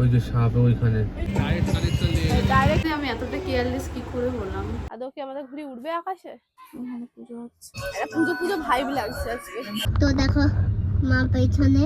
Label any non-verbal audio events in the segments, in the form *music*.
ওই যে সাপ ওইখানে। ডাইরেক্টলি আমি এতটা কেয়ারলেস কি করে বললাম আদৌ কি আমাদের ঘুড়ি উঠবে আকাশে? পুজো হচ্ছে। পুজো পুজো ভাইব লাগছে আজকে। তো দেখো মা পেছনে।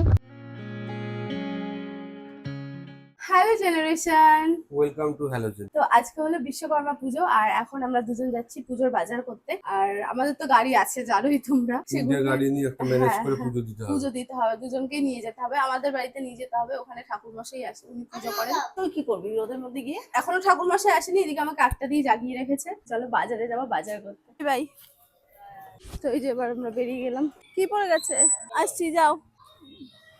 Hello generation welcome to halogen তো আজকে হলো বিশ্বকর্মা পুজো আর এখন আমরা দুজন যাচ্ছি পুজোর বাজার করতে। আর আমাদের তো গাড়ি আছে জানোই তোমরা। সেগুলো- গাড়ি নিয়ে একটা ম্যানেজ করে হ্যাঁ। পুজো দিতে হবে। পুজো দিতে হবে দুজনকে নিয়ে যেতে হবে। আমাদের বাড়িতে নিয়ে যেতে হবে ওখানে ঠাকুর মশাই আসে উনি পুজো করেন। তুই কি করবি রোদের মধ্যে গিয়ে? এখনও ঠাকুর মশাই আসেনি এদিকে আমাকে আটটা দিয়ে জাগিয়ে রেখেছে। চলো বাজারে যাব বাজার করতে। ভাই তো এই যে এবার আমরা বেরিয়ে গেলাম। কি পড়ে গেছে? আসছি যাও।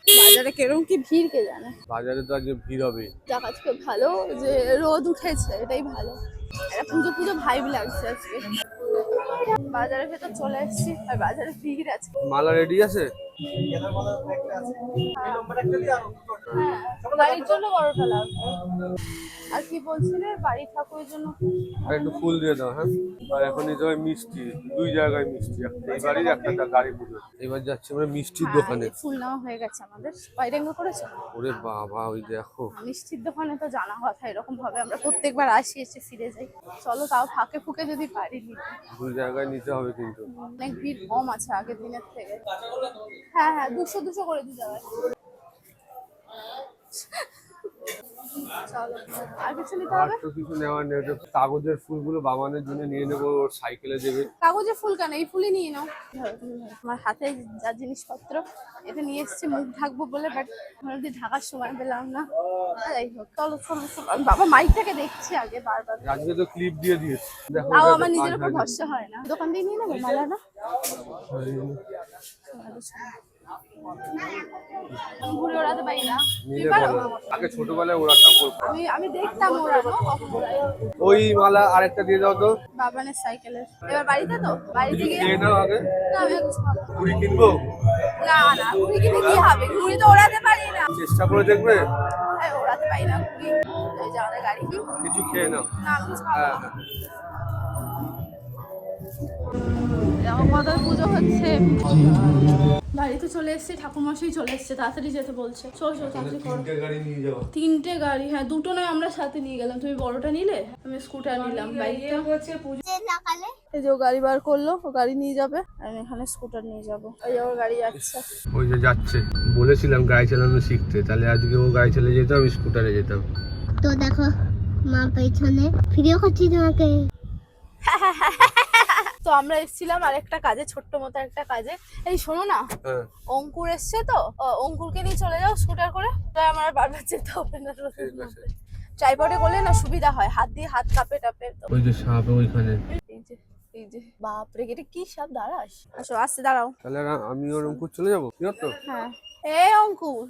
বাজারে কেরম কি ভিড় কে জানে? বাজারে তো আজকে ভিড় হবে। যাক আজকে ভালো যে রোদ উঠেছে এটাই ভালো। একটা পুজো পুজো ভাইব লাগছে আজকে। বাজারের ভেতর চলে এসেছি আর বাজারে ভিড় আছে মালা রেডি আছে? বাড়ির জন্য বড়টা লাগবে আর কি বলছিলে? ঠাকুরের জন্য? আর একটু ফুল দিয়ে দাও হ্যাঁ? আর এখন নিতে হবে মিষ্টি দুই জায়গায় মিষ্টি। এই বাড়ির একটা গাড়ি পুজো। এবার যাচ্ছি আমরা মিষ্টির হ্যাঁ, দোকানে। ফুল নেওয়া হয়ে গেছে আমাদের। বাইরেঙ্গ করেছ? ওরে বাবা ওই দেখো। মিষ্টির দোকানে তো জানা কথা এরকম ভাবে আমরা প্রত্যেকবার আসি এসে ফিরে যাই। চলো তাও ফাঁকে ফুকে যদি পারি নিতে। দুই জায়গায় নিতে হবে কিন্তু। অনেক ভিড় কম আছে আগের দিনের থেকে। হ্যাঁ হ্যাঁ দুশো দুশো করে দিতে হবে আর কিছু নিতে হবে? তো কিছু নেওয়ার নেই। কাগজের ফুলগুলো বাবানের জন্য নিয়ে নেব ওর সাইকেলে দেবে। কাগজের ফুল কেন? এই ফুলই নিয়ে নাও। আমার হাতে যা জিনিসপত্র এটা নিয়ে এসেছি মুখ ঢাকবো বলে বাট যদি ঢাকার সময় পেলাম না। যাই হোক চলো চলো চলো। আমি বাবা মাইকটাকে দেখছি আগে বারবার। আজকে তো ক্লিপ দিয়ে দিয়েছে। তাও আমার নিজের উপর ভরসা হয় না। দোকান দিয়ে নিয়ে নেব মালাটা আমি ঘুরে ওড়াতে পারি না। তুই নিলে পারো? বলো আগে ছোটবেলায় ওড়াতাম আমি আমি দেখতাম ওড়ানো কখন। ওড়াই। ওই মালা আরেকটা দিয়ে দাও তো। বাবানের সাইকেলের। এবার বাড়িতে তো? বাড়িতে গিয়ে আগে। না আমি। কুড়ি কিনবো? না না ঘুড়ি কিনে কি হবে? ঘুড়ি তো ওড়াতে পারি না। চেষ্টা করে দেখবে? ওড়াতে পারি না ঘুড়ি এই যে আমাদের গাড়ি হুম? কিছু খেয়ে নাও। না আমি হ্যাঁ। না। পুজো হচ্ছে। বাড়িতে চলে এসেছি ঠাকুরমশাই চলে এসেছে তাড়াতাড়ি যেতে বলছে। চল চল তাড়াতাড়ি করো। গাড়ি নিয়ে যাব তিনটে গাড়ি হ্যাঁ দুটো নয় আমরা সাথে নিয়ে গেলাম। তুমি বড়টা নিলে? আমি স্কুটার নিলাম বাইকটা। যে লাগালে এই যে ও গাড়ি বার করল ও গাড়ি নিয়ে যাবে। আমি এখানে স্কুটার নিয়ে যাব। এই ওর গাড়ি যাচ্ছে। ওই যে যাচ্ছে। বলেছিলাম গাড়ি চালানো শিখতে। তাহলে আজকে ও গাড়ি চালিয়ে যেতাম আমি স্কুটারে যেতাম। তো দেখো মা পেছনে ভিডিও করছি তোমাকে। *laughs* তো আমরা এসেছিলাম আরেকটা কাজে ছোট্ট মতো একটা কাজে। এই শোনো না হ্যাঁ। অঙ্কুর এসছে তো অঙ্কুরকে নিয়ে চলে যাও স্কুটার করে। তাই আমার বারবার যেতে হবে না ট্রাইপডে করলে না সুবিধা হয় হাত দিয়ে হাত কাপে টাপে ওই যে সাপ ওইখানে। এই যে এই যে বাপরে এটা কি সব দাঁড়াস। আসো আসতে দাঁড়াও। তাহলে আমি ওর অঙ্কুর চলে যাব? কি তো হ্যাঁ। এ অঙ্কুর।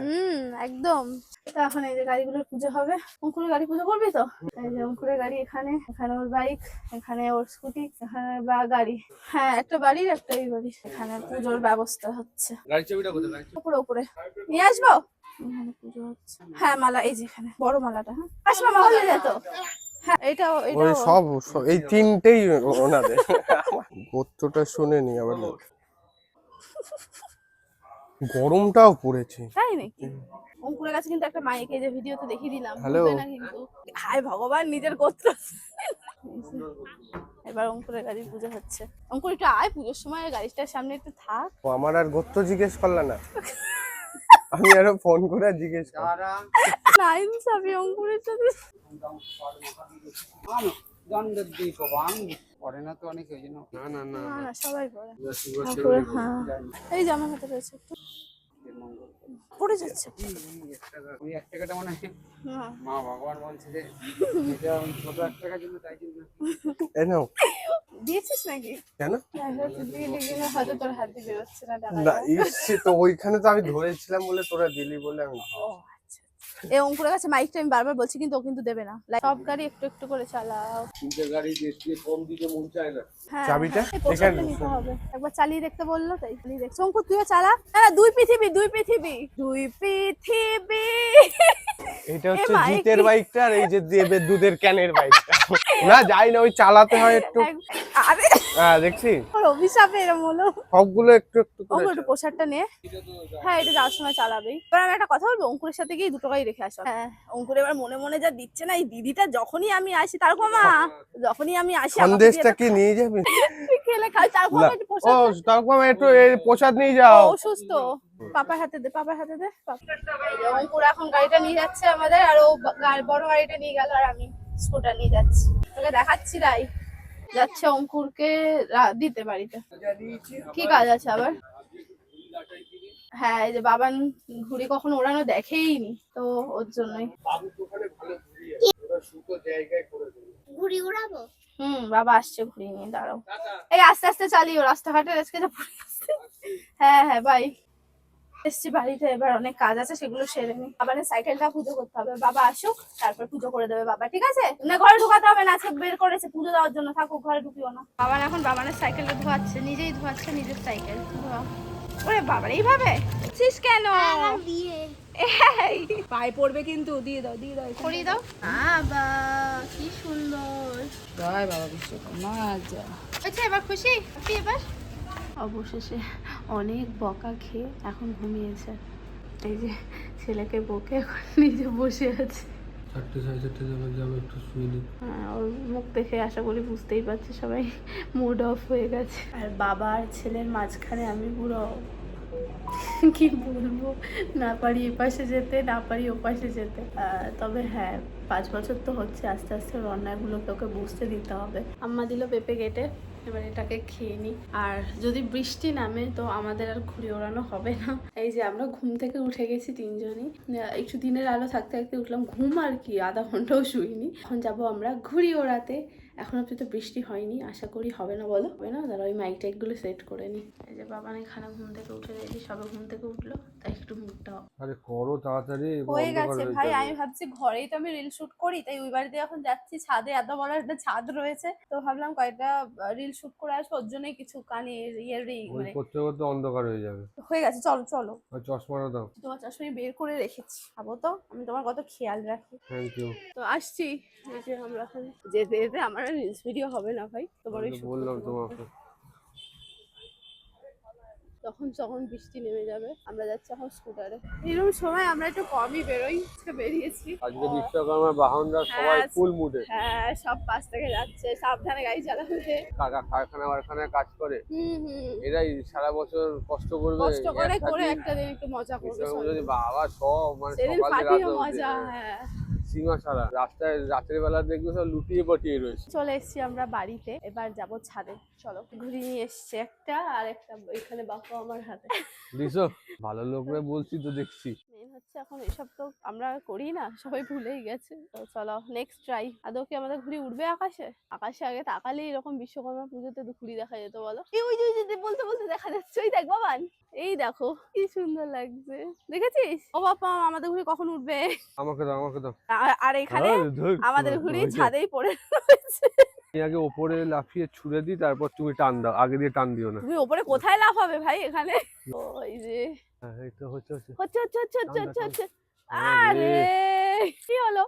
হুম একদম। তো এখন এই যে গাড়িগুলোর পুজো হবে অঙ্কুরের গাড়ি পুজো করবি তো? এই যে অঙ্কুরের গাড়ি এখানে এখানে ওর বাইক এখানে ওর স্কুটি এখানে বা গাড়ি। হ্যাঁ একটা বাড়ির একটা এই বাড়ি এখানে পুজোর ব্যবস্থা হচ্ছে। গাড়ি চাবিটা কোথায়? উপরে উপরে। নিয়ে আসব? এখানে পুজো হচ্ছে। হ্যাঁ মালা এই যে এখানে বড় মালাটা হ্যাঁ। আসব মা হলে যেত হ্যাঁ এটাও এটাও। সব এই তিনটেই ওনাদের। *laughs* গোত্রটা শুনেনি আবার গরমটাও পড়েছে। তাই নাকি? অঙ্কুরের কাছে কিন্তু একটা মাইক এই যে ভিডিওতে দেখিয়ে দিলাম। Hello? না কিন্তু। হায় ভগবান নিজের গোত্র। এবার অঙ্কুরের গাড়ি পুজো হচ্ছে। অঙ্কুর একটু আয় পুজোর সময় গাড়িটার সামনে একটু থাক। ও আমার আর গোত্র জিজ্ঞেস করলা না। আমি আরও ফোন করে জিজ্ঞেস করলাম। নাইন সাবি অঙ্কুরের সাথে দণ্ডদ্বীপবান পড়ে না তো অনেকে ওই জন্য। না না না সবাই পরে হ্যাঁ। এই আমার হাতে রয়েছে একটু। পড়ে যাচ্ছে। ওই এক টাকাটা মনে হয় মা ভগবান বলছে যে এটা ছোট এক টাকার জন্য তাই জন্য। নাও। দিয়েছিস নাকি? কেন? হ্যাঁ, হয়তো দিয়ে দিলে তোর হাত দিয়ে বেরোচ্ছে না না ইচ্ছে তো ওইখানে তো আমি ধরেছিলাম বলে তোরা দিলি বলে আমি এই অঙ্কুরের কাছে মাইকটা আমি বারবার বলছি কিন্তু ও কিন্তু দেবে না। সব গাড়ি একটু একটু করে চালাও। তিনটে গাড়ি দিয়ে কম দিতে মন চায় না। হ্যাঁ চাবিটা? এখানে। নিতে হবে। একবার চালিয়ে দেখতে বলল তাই চালিয়ে দেখ অঙ্কুর তুইও চালা। না না, দুই পৃথিবী দুই পৃথিবী দুই পৃথিবী। এটা হচ্ছে জিতের বাইকটা আর এই যে দেবের দুধের ক্যানের বাইকটা না যাই না ওই চালাতে হয় একটু। আরে হ্যাঁ দেখছি। ওর অভিশাপে এরম হলো। সবগুলো একটু একটু করে একটু। পোশাকটা নিয়ে হ্যাঁ এটা যাওয়ার সময় চালাবেই। এবার আমি একটা কথা বলব অঙ্কুরের সাথে গিয়ে দুটো গাড়ি রেখে আসো। হ্যাঁ অঙ্কুর এবার মনে মনে যা দিচ্ছে না এই দিদিটা যখনই আমি আসি তার মা যখনই আমি আসি সন্দেশটা কি নিয়ে যাবে? *laughs* খেলে খাই তার না। একটু ও পোশাক তারপর একটু এই প্রসাদ নিয়ে যাও। অসুস্থ। পাপার হাতে দে পাপার হাতে দে। অঙ্কুর এখন গাড়িটা নিয়ে যাচ্ছে আমাদের আর ও বড় গাড়িটা নিয়ে গেল আর আমি স্কুটার নিয়ে যাচ্ছি। তোকে দেখাচ্ছি রাই যাচ্ছে অঙ্কুরকে দিতে বাড়িতে। কি কাজ আছে আবার? হ্যাঁ এই যে বাবান ঘুড়ি কখনো ওড়ানো দেখেইনি তো ওর জন্যই। ঘুড়ি উড়াবো হুম বাবা আসছে ঘুড়ি নিয়ে দাঁড়াও। এই আস্তে আস্তে চালিও রাস্তাঘাটে আজকে। হ্যাঁ হ্যাঁ বাই এসছি বাড়িতে এবার অনেক কাজ আছে সেগুলো সেরে নি আবার সাইকেলটা পুজো করতে হবে। বাবা আসুক তারপর পুজো করে দেবে বাবা ঠিক আছে? না ঘরে ঢুকাতে হবে না আজকে বের করেছে পুজো দেওয়ার জন্য থাকুক ঘরে ঢুকিও না। বাবা এখন বাবানের সাইকেলটা ধোয়াচ্ছে নিজেই ধোয়াচ্ছে নিজের সাইকেল। ওরে বাবার এইভাবে? ছিস কেন? পায়ে পড়বে কিন্তু দিয়ে দাও দিয়ে দাও করিয়ে দাও। বাবা কি সুন্দর। জয় বাবা বিশ্বকর্মা আচ্ছা এবার খুশি? আপনি এবার? অবশেষে অনেক বকা খেয়ে এখন ঘুমিয়েছে। এই যে ছেলেকে বকে এখন নিজে বসে আছে। চারটে সাড়ে চারটে যাবে যাবে একটু শুয়ে নিই। হ্যাঁ, ওর মুখ দেখে আশা করি বুঝতেই পারছে সবাই মুড অফ হয়ে গেছে। আর বাবা আর ছেলের মাঝখানে আমি পুরো কি বলব? না পারি এপাশে যেতে না পারি ওপাশে যেতে। তবে হ্যাঁ পাঁচ বছর তো হচ্ছে আস্তে আস্তে ওর অন্যায়গুলোকে ওকে বুঝতে দিতে হবে। আম্মা দিল পেঁপে কেটে। এবার এটাকে খেয়ে নিই। আর যদি বৃষ্টি নামে তো আমাদের আর ঘুরে ওড়ানো হবে না। এই যে আমরা ঘুম থেকে উঠে গেছি তিনজনই। একটু দিনের আলো থাকতে থাকতে উঠলাম। ঘুম আর কি, আধা ঘন্টাও শুইনি। এখন যাব আমরা ঘুড়ি ওড়াতে। এখন অব্দি তো বৃষ্টি হয়নি আশা করি হবে না বলো। হবে না? দাঁড়া ওই মাইক টাইকগুলো সেট করে নিই এই যে বাবা এখানে ঘুম থেকে উঠে গেছি সবে ঘুম থেকে উঠল তাই একটু মুখটা আরে করো তাড়াতাড়ি হয়ে গেছে ভাই আমি ভাবছি ঘরেই তো আমি রিল শুট করি তাই ওই বাড়িতে এখন যাচ্ছি ছাদে এত বড় একটা ছাদ রয়েছে তো ভাবলাম কয়েকটা রিল শুট করে আসব ওর জন্যই কিছু কানে ইয়ের ওই মানে করতে করতে অন্ধকার হয়ে যাবে। হয়ে গেছে চলো চলো। চশমাটা দাও তোমার চশমা বের করে রেখেছি খাব তো আমি তোমার কত খেয়াল রাখি। থ্যাংক ইউ তো আসছি এই যে আমরা এখন যেতে যেতে আমার রিলস ভিডিও হবে না ভাই। তোমার বললাম তোমাকে। তখন যখন বৃষ্টি নেমে যাবে আমরা যাচ্ছি এখন স্কুটারে এরকম সময় আমরা একটু কমই বেরোই বেরিয়েছি। আজকে বিশ্বকর্মার বাহনরা সবাই হ্যাঁ, ফুল মুডে হ্যাঁ সব পাশ থেকে যাচ্ছে সাবধানে গাড়ি চালাবে। কাকা কারখানা বারখানায় কাজ করে। হুম হুম। এরাই সারা বছর কষ্ট করবে কষ্ট করে করে একটা দিন একটু মজা করবে যদি বাবা সব মানে সকাল থেকে মজা হ্যাঁ। সীমা ছাড়া। রাস্তায় রাতের বেলা দেখবে সব লুটিয়ে পাটিয়ে রয়েছে। চলে এসেছি আমরা বাড়িতে এবার যাব ছাদে। চলো ঘুরি নিয়ে এসছে একটা আর একটা এখানে বাপু আমার হাতে। দিছো ভালো লোকরা বলছি তো দেখছি। মেন হচ্ছে এখন এসব তো আমরা করি না সবাই ভুলেই গেছে। তো চলো নেক্সট ট্রাই আদৌ কি আমাদের ঘুড়ি উঠবে আকাশে? আকাশে আগে তাকালেই এরকম বিশ্বকর্মা পুজোতে ঘুড়ি দেখা যেত বলো। এই ওই যে ওই যে বলতে বলতে দেখা যাচ্ছে ওই দেখ বাবান। এই দেখো কি সুন্দর লাগছে। দেখেছিস? ও বাবা আমাদের ঘুড়ি কখন উঠবে আমাকে দাও আমাকে দাও। আর- এখানে আমাদের ঘুড়ি ছাদেই পড়ে রয়েছে। আগে ওপরে লাফিয়ে ছুড়ে দিই তারপর তুমি টান দাও আগে দিয়ে টান দিও না। তুমি ওপরে কোথায় লাভ হবে ভাই এখানে? ওই যে। হ্যাঁ হচ্ছে হচ্ছে। হচ্ছে হচ্ছে হচ্ছে হচ্ছে হচ্ছে আরে। কি হলো?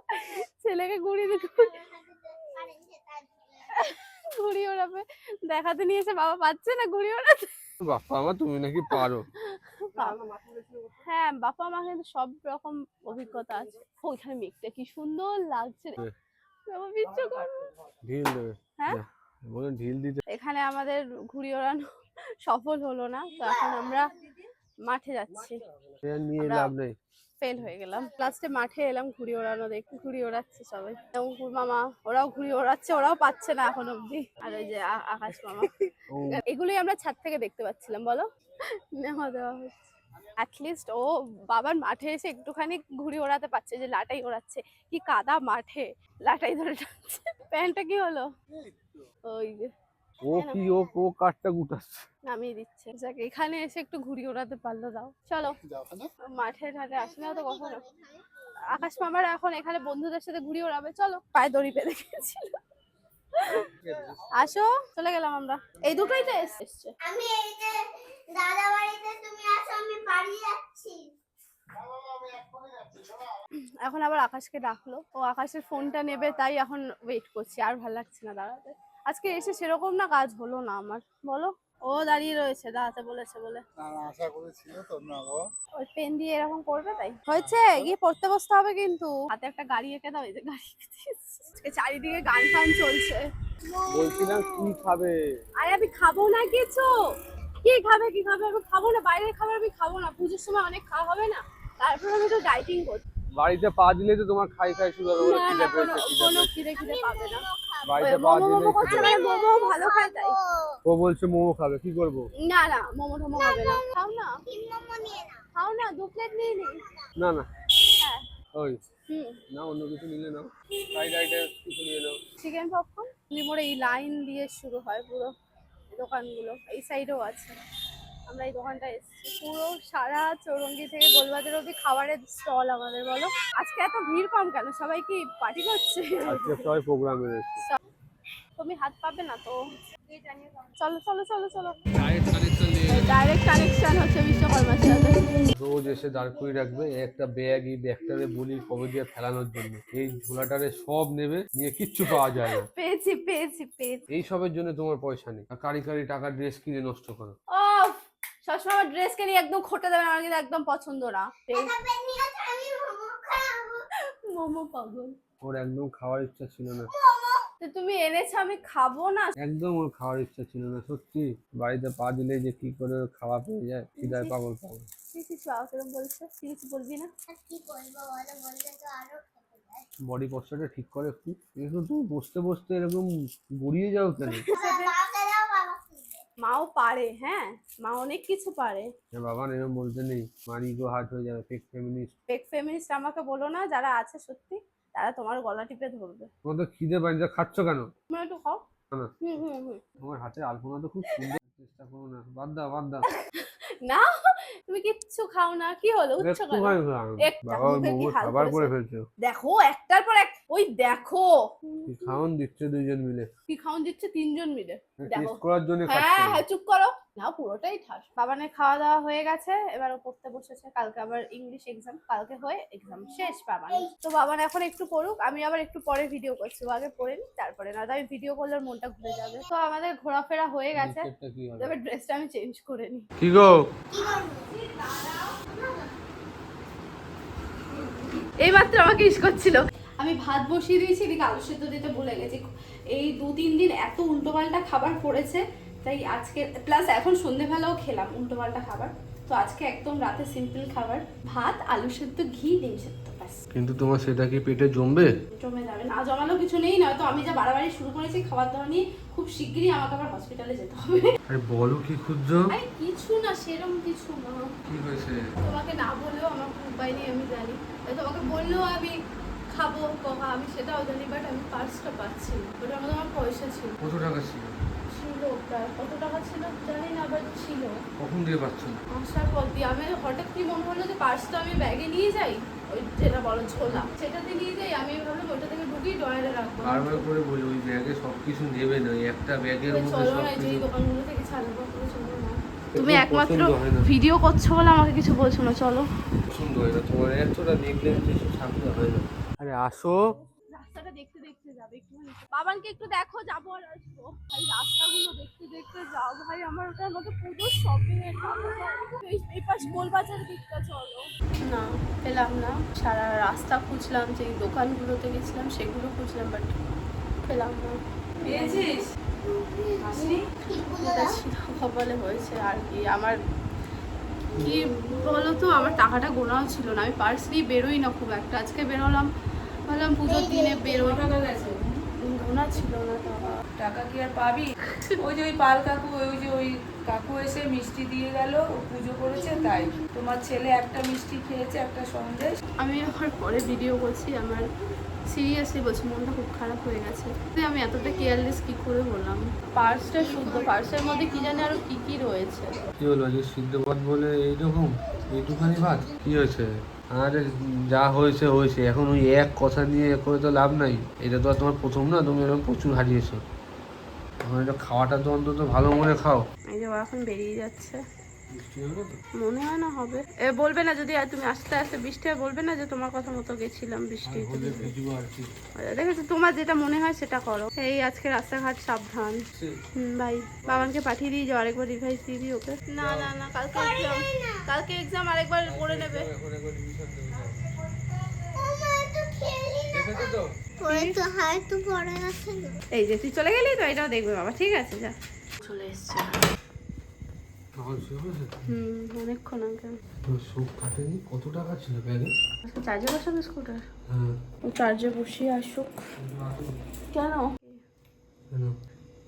ছেলেকে ঘুড়ি ঘুড়ি ওড়াবে দেখাতে নিয়েছে বাবা পাচ্ছে না ঘুড়ি ওড়াতে বাপ্পা মা তুমি নাকি পারো। হ্যাঁ বাপ্পা মা কিন্তু সব রকম অভিজ্ঞতা আছে। ওইখানে মেঘটা কি সুন্দর লাগছে ঢিল দেবে। হ্যাঁ? বলুন ঢিল দিতে। এখানে আমাদের ঘুড়ি ওড়ানো সফল হলো না। তো এখন আমরা মাঠে যাচ্ছি। নিয়ে লাভ নেই। ফেল হয়ে গেলাম। লাস্টে মাঠে এলাম ঘুড়ি ওড়ানো দেখি ঘুড়ি ওড়াচ্ছে সবাই। অঙ্কুর মামা ওরাও ঘুড়ি ওড়াচ্ছে ওরাও পাচ্ছে না এখন অব্দি আর ওই যে আকাশ মামা। এগুলোই আমরা ছাদ থেকে দেখতে পাচ্ছিলাম বলো? নেওয়া দেওয়া হচ্ছে অ্যাটলিস্ট ও বাবার মাঠে এসে একটুখানি ঘুড়ি ওড়াতে পারছে যে লাটাই ওড়াচ্ছে। কি কাদা মাঠে। লাটাই ধরে টানছে। প্যান্টটা কি হলো? ওই যে। ও কি ও ও কাঠটা গুটাচ্ছে। নামিয়ে দিচ্ছে। যাক এখানে এসে একটু ঘুড়ি ওড়াতে পারল দাও। চলো মাঠে ঘাটে আসলে তো কখনো। আকাশ মামার এখন এখানে বন্ধুদের সাথে ঘুড়ি ওড়াবে। চলো পায়ে দড়ি পেতে গেছিল। আসো চলে গেলাম আমরা। এই দুটোই তো এস- এসছে। আমি এই যে দাদা বাড়িতে তুমি আসো আমি বাড়ি যাচ্ছি। এখন আবার আকাশকে ডাকলো। ও আকাশের ফোনটা নেবে তাই এখন ওয়েট করছি। আর ভালো লাগছে না দাঁড়াতে। আজকে এসে সেরকম না কাজ হলো না আমার। বলো। ও দাঁড়িয়ে রয়েছে দাঁড়াতে বলেছে বলে। আশা করেছিল তো না বাবা ওই পেন দিয়ে এরকম করবে তাই? হয়েছে গিয়ে পড়তে বসতে হবে কিন্তু। হাতে একটা গাড়ি এঁকে দাও এই যে গাড়ি আজকে চারিদিকে গান ফান চলছে। বলছিলাম কি খাবে? আরে আমি খাব না কিছু। কি খাবে কি খাবে? আমি খাব না বাইরের খাবার আমি খাব না। পুজোর সময় অনেক খাওয়া হবে না। তারপর আমি তো ডাইটিং করছি। বাড়িতে পা দিলে তো তোমার খাই খাই শুরু হবে বলে না খিদে না পেয়েছে। খিদে। খিদে পাবে না। বাড়িতে পা দিলে মোমো ভালো খায় তাই। ও বলছে মোমো খাবে কি করব? না না মোমো টোমো হবে না। খাও না। মোমো নিয়ে নাও খাও না দু প্লেট নিয়ে নি। না না। হ্যাঁ। ওই হুম। না অন্য কিছু নিলে নাও। ফ্রাইড রাইস কিছু নিয়ে নাও। চিকেন পপকর্ন লিমোর এই লাইন দিয়ে শুরু হয় পুরো দোকানগুলো এই সাইডেও আছে। আমরা এই দোকানটা এসেছি। পুরো সারা চৌরঙ্গি থেকে গোলবাজার অব্দি খাবারের স্টল আমাদের বলো। আজকে এত ভিড় কম কেন? সবাই কি পার্টি করছে? আজকে সবাই প্রোগ্রামে তুমি হাত পাবে না তো? চলো চলো চলো চলো। ডাইরেক্ট কানেকশন হচ্ছে বিশ্বকর্মার সাথে। রোজ এসে দাঁড় করিয়ে রাখবে একটা ব্যাগ এই ব্যাগটারে বলি কবে দিয়ে ফেলানোর জন্য। এই ঝোলাটারে সব নেবে নিয়ে কিচ্ছু পাওয়া যায় না। পেয়েছি পেয়েছি পেয়েছি। এই সবের জন্য তোমার পয়সা নেই। আর কারি কারি টাকা ড্রেস কিনে নষ্ট করো। ও সবসময় আমার ড্রেস কে নিয়ে একদম খোটা দেবে না, আমার কিন্তু একদম পছন্দ না। মোমো পাগল। ওর একদম খাওয়ার ইচ্ছা ছিল না। তো তুমি এনেছো আমি খাব না? একদম ওর খাওয়ার ইচ্ছা ছিল না সত্যি। বাড়িতে পা দিলে যে কি করে ওর খাওয়া পেয়ে যায় খিদায় পাগল পাগল। কি কিছু আচরণ বলছে? কি কিছু বলবি না? কি করব বলো বললে তো আরও বডি পশ্চারটা ঠিক করে একটু একটু তুমি বসতে বসতে এরকম গড়িয়ে যাও কেন বাবাকে দাও বাবা কিনবে মাও পারে হ্যাঁ? মা অনেক কিছু পারে। বাবা এরকম বলতে নেই। মার গো হার্ট হয়ে যাবে ফেক ফেমিনিস্ট ফেক ফেমিনিস্ট আমাকে বলো না যারা আছে সত্যি তারা তোমার গলা টিপে ধরবে। তোমার তো খিদে পায় যা খাচ্ছ কেন? তুমি একটু খাও। হুম হুম হুম। তোমার হাতে আলপনা তো খুব সুন্দর। চেষ্টা করো না। বাদ দাও বাদ দাও। না তুমি কিচ্ছু খাও না কি হলো? উচ্চ খাবার করে ফেলছো? দেখো একটার পর এক ওই দেখো। কি খাওন দিচ্ছে দুইজন মিলে? কি খাওন দিচ্ছে তিনজন মিলে? দেখো। করার জন্য হ্যাঁ হ্যাঁ চুপ করো। না পুরোটাই ঠাস। বাবানের খাওয়া দাওয়া হয়ে গেছে এবার ও পড়তে বসেছে। কালকে আবার ইংলিশ এক্সাম কালকে হয়ে এক্সাম শেষ বাবান তো বাবান এখন একটু পড়ুক আমি আবার একটু পরে ভিডিও করছি। ও আগে পড়ে নি তারপরে না আমি ভিডিও করলে মনটা ঘুরে যাবে। তো আমাদের ঘোরাফেরা হয়ে গেছে। এবার ড্রেসটা আমি চেঞ্জ করে নিই। কি গো? এইমাত্র আমাকে ইস করছিল। আমি ভাত বসিয়ে দিয়েছি এদিকে আলু সেদ্ধ দিতে ভুলে গেছি। এই দু তিন দিন এত উল্টোপাল্টা খাবার পড়েছে। তাই আজকে প্লাস এখন সন্ধেবেলাও খেলাম উল্টোপাল্টা খাবার। তো আজকে একদম রাতে সিম্পল খাবার ভাত আলু সেদ্ধ ঘি ডিম সেদ্ধ কিন্তু তোমার সেটা কি পেটে জমবে? জমে যাবে না। জমানো কিছু নেই নয়তো আমি যা বাড়াবাড়ি শুরু করেছি খাবার দাবার নিয়ে খুব শিগগিরই আমাকে আবার হসপিটালে যেতে হবে। আরে বলো কি খুঁজছ? আরে কিছু না সেরম কিছু না। কি হয়েছে? তোমাকে না বললেও আমার কোনো উপায় নেই আমি জানি। তাই তোমাকে বললেও আমি খাব কখা আমি সেটাও জানি বাট আমি পার্সটা পাচ্ছি মধ্যে আমার পয়সা ছিল। কত টাকা ছিল? কত টাকা ছিল জানি না বাট ছিল। কখন দিয়ে পাচ্ছ? আসার পর দিয়ে আমি হঠাৎ কি মনে হলো যে পার্সটা আমি ব্যাগে নিয়ে যাই? ওই যেটা বলো ঝোলা সেটাতে নিয়ে যাই আমি ভাবলাম ওইটা থেকে ঢুকিয়ে ড্রয়ারে রাখব। বারবার করে বলি ওই ব্যাগে সব কিছু নেবে না একটা ব্যাগের মধ্যে সব কিছু দোকানগুলো থেকে ছাড়বো তুমি একমাত্র। ভিডিও করছ বলে আমাকে কিছু বলছো না চলো। পছন্দ হয় না তোমার এতটা থাকতে হয় না। আরে আসো রাস্তাটা দেখতে দেখতে যাবে একটুখানি বাবানকে একটু দেখো যাব আর আসব। ভাই রাস্তাগুলো দেখতে দেখতে যাও। ভাই আমার ওটা আমাকে পুরো শপিং এর এই এই পাশ গোলবাজার দিকটা চলো। না পেলাম না। সারা রাস্তা খুঁজলাম যে দোকানগুলোতে গেছিলাম সেগুলো খুঁজলাম বাট পেলাম না। পেয়েছিস? এটা হয়েছে আর কি। আমার কি বলতো আমার টাকাটা গোনাও ছিল না। আমি পার্স নিয়ে বেরোই না খুব একটা। আজকে বেরোলাম ভাবলাম পুজোর দিনে বেরোই। গোনা ছিল না টাকা টাকা কি আর পাবি? ওই যে ওই পাল কাকু ওই যে ওই কাকু এসে মিষ্টি দিয়ে গেল ও পুজো করেছে তাই। তোমার ছেলে একটা মিষ্টি খেয়েছে একটা সন্দেশ। আমি আমার পরে ভিডিও করছি আমার সিরিয়াসলি বলছি মনটা খুব খারাপ হয়ে গেছে। আমি এতটা কেয়ারলেস কি করে বললাম পার্সটা শুদ্ধ পার্সের মধ্যে কি জানি আরও কি কি রয়েছে। কি হলো যে সিদ্ধ ভাত বলে এইরকম? এইটুখানি ভাত? কি হয়েছে? আরে যা হয়েছে হয়েছে। এখন ওই এক কথা নিয়ে করে তো লাভ নাই। এটা তো আর তোমার প্রথম না, তুমি এরকম প্রচুর হারিয়েছো। এখন এটা খাওয়াটা তো অন্তত ভালো মনে খাও। এই যে এখন বেরিয়ে যাচ্ছে। মনে হয় না হবে। এ বলবে না যদি আর তুমি আস্তে আস্তে বৃষ্টি হয় বলবে না যে তোমার কথা মতো গেছিলাম বৃষ্টি। দেখেছ তোমার যেটা মনে হয় সেটা করো। এই আজকে রাস্তাঘাট সাবধান। ভাই বাবানকে পাঠিয়ে দিয়ে যাও আরেকবার রিভাইজ দিয়ে দিই ওকে? না না না কালকে এক্সাম কালকে এক্সাম আরেকবার পড়ে নেবে। হায় এই যে তুই চলে গেলি তো? এটাও দেখবে বাবা ঠিক আছে যা। চলে এসছে। হুম অনেকক্ষণ আগে। কাটেনি? কত টাকা ছিল ব্যাগে? চার্জে বসাবে স্কুটার? হ্যাঁ। চার্জে বসিয়ে আসুক। কেন?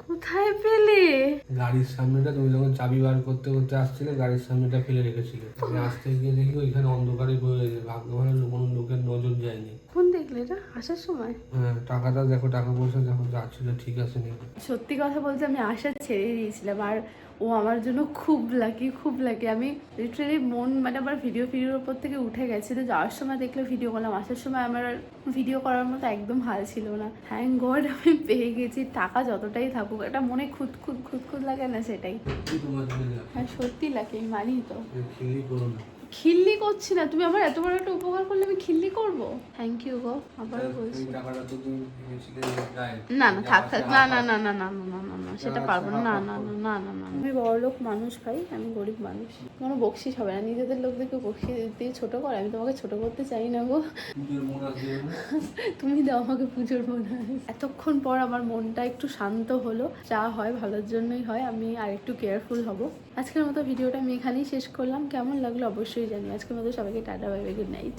কোথায় পেলে? গাড়ির সামনেটা তুমি যখন চাবি বার করতে করতে আসছিলে গাড়ির সামনেটা ফেলে রেখেছিলে। আমি আসতে গিয়ে দেখি ওইখানে অন্ধকারে বয়ে গেছে ভাগ্য ভালো কোনো লোকের নজর যায়নি। কোন দেখলে এটা? আসার সময়? হ্যাঁ টাকাটা দেখো টাকা পয়সা দেখো যাচ্ছিল ঠিক আছে নাকি সত্যি কথা বলতে আমি আশা ছেড়ে দিয়েছিলাম। আর ও আমার জন্য খুব লাকি খুব লাকি আমি লিটারেলি মন মানে আমার ভিডিও ভিডিওর উপর থেকে উঠে গেছে তো যাওয়ার সময় দেখলে ভিডিও করলাম। আসার সময় আমার ভিডিও করার মতো একদম হাল ছিল না। থ্যাংক গড আমি পেয়ে গেছি টাকা যতটাই থাকুক। এটা মনে খুদ খুদ খুদ খুদ লাগে না সেটাই। হ্যাঁ সত্যি লাগে মানি তো। খিল্লি করছি না তুমি আমার এত বড় একটা উপকার করলে থ্যাংক ইউ গো আবার বলছি না না থাক থাক না না না না না না না না না সেটা পারব না না না না না না না আমি বড় লোক মানুষ ভাই আমি গরিব মানুষ কোনো বকশিস হবে না নিজেদের লোকদেরকে বকশিস দিয়ে ছোট করে আমি তোমাকে ছোট করতে চাই না গো মন তুমি দাও আমাকে পুজোর মনে হয় এতক্ষণ পর আমার মনটা একটু শান্ত হলো যা হয় ভালোর জন্যই হয় আমি আর একটু কেয়ারফুল হব আজকের মতো ভিডিওটা আমি এখানেই শেষ করলাম কেমন লাগল অবশ্যই জানি আজকের মতো সবাইকে tata bye bye good night